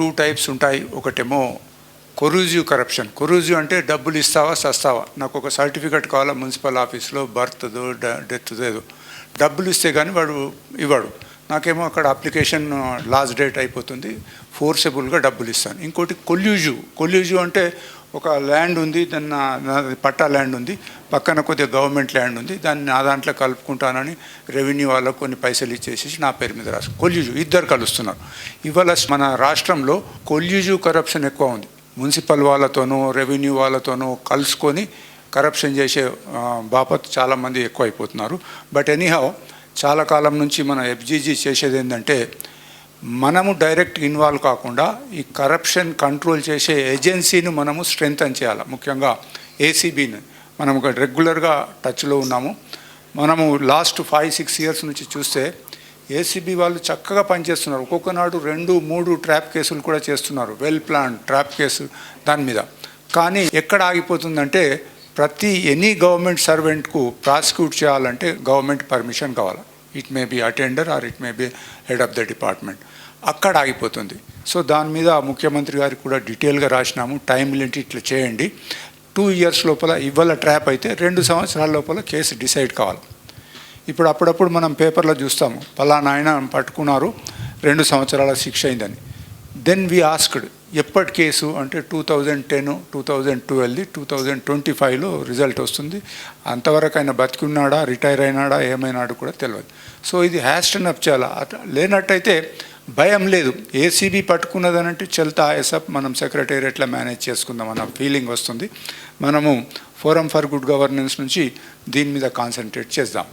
Two types ఉంటాయి. ఒకటేమో కొరూజివ్ corruption కొరూజివ్ అంటే డబ్బులు ఇస్తావా సస్తావా? నాకు ఒక సర్టిఫికెట్ కావాలా మున్సిపల్ ఆఫీస్లో? బర్త్దో డెత్దో ఏదో. డబ్బులు ఇస్తే కానీ వాడు ఇవ్వడు. నాకేమో అక్కడ అప్లికేషన్ లాస్ట్ డేట్ అయిపోతుంది. ఫోర్సబుల్గా డబ్బులు ఇస్తాను. ఇంకోటి కొల్యూజు కొల్యూజు అంటే ఒక ల్యాండ్ ఉంది దాన్ని పట్టా ల్యాండ్ ఉంది పక్కన కొద్దిగా గవర్నమెంట్ ల్యాండ్ ఉంది దాన్ని నా దాంట్లో కలుపుకుంటానని రెవెన్యూ వాళ్ళకు కొన్ని పైసలు ఇచ్చేసి నా పేరు మీద రాసు కొల్యూజు ఇద్దరు కలుస్తున్నారు. ఇవాళ మన రాష్ట్రంలో కొల్యూజు కరప్షన్ ఎక్కువ ఉంది. మున్సిపల్ వాళ్ళతోనూ రెవెన్యూ వాళ్ళతోనూ కలుసుకొని కరప్షన్ చేసే బాపత్ చాలామంది ఎక్కువ అయిపోతున్నారు బట్ ఎనీహౌ చాలా కాలం నుంచి మన ఎఫ్జీజీ చేసేది ఏంటంటే మనము డైరెక్ట్ ఇన్వాల్వ్ కాకుండా ఈ కరప్షన్ కంట్రోల్ చేసే ఏజెన్సీని మనము స్ట్రెంగ్తన్ చేయాలి? ముఖ్యంగా ఏసీబీని మనం ఒక రెగ్యులర్గా టచ్లో ఉన్నాము. మనము లాస్ట్ ఫైవ్ సిక్స్ ఇయర్స్ నుంచి చూస్తే ఏసీబీ వాళ్ళు చక్కగా పనిచేస్తున్నారు. ఒక్కొక్క నాడు రెండు మూడు ట్రాప్ కేసులు కూడా చేస్తున్నారు. వెల్ ప్లాన్ ట్రాప్ కేసు దాని మీద. కానీ ఎక్కడ ఆగిపోతుందంటే ప్రతి ఎనీ గవర్నమెంట్ సర్వెంట్కు ప్రాసిక్యూట్ చేయాలంటే గవర్నమెంట్ పర్మిషన్ కావాలి? It may be attender or it may be head of the department అక్కడ ఆగిపోతుంది. సో దాని మీద ముఖ్యమంత్రి గారికి కూడా డీటెయిల్గా రాసినాము. టైం లిమిట్ ఇట్లా చేయండి. టూ ఇయర్స్ లోపల ఇవాళ ట్రాప్ అయితే రెండు సంవత్సరాల లోపల కేసు డిసైడ్ కావాలి. ఇప్పుడు అప్పుడప్పుడు మనం పేపర్లో చూస్తాము. పలానా ఆయన పట్టుకున్నారు. రెండు సంవత్సరాల శిక్ష అయిందని. దెన్ వి ఆస్క్డ్ ఎప్పటి కేసు? అంటే two thousand ten two thousand ట్వెల్వ్ది two thousand twenty ఫైవ్లో రిజల్ట్ వస్తుంది. అంతవరకు ఆయన బతికున్నాడా రిటైర్ అయినాడా ఏమైనాడు కూడా తెలియదు సో ఇది హ్యాస్టన్ అప్ చేయాలా? అట్ లేనట్టయితే భయం లేదు. ఏసీబీ పట్టుకున్నదనంటే చెల్తా ఎసప్ మనం సెక్రటేరియట్లో మేనేజ్ చేసుకుందాం అన్న ఫీలింగ్ వస్తుంది. మనము ఫోరం ఫర్ గుడ్ గవర్నెన్స్ నుంచి దీని మీద కాన్సన్ట్రేట్ చేద్దాం.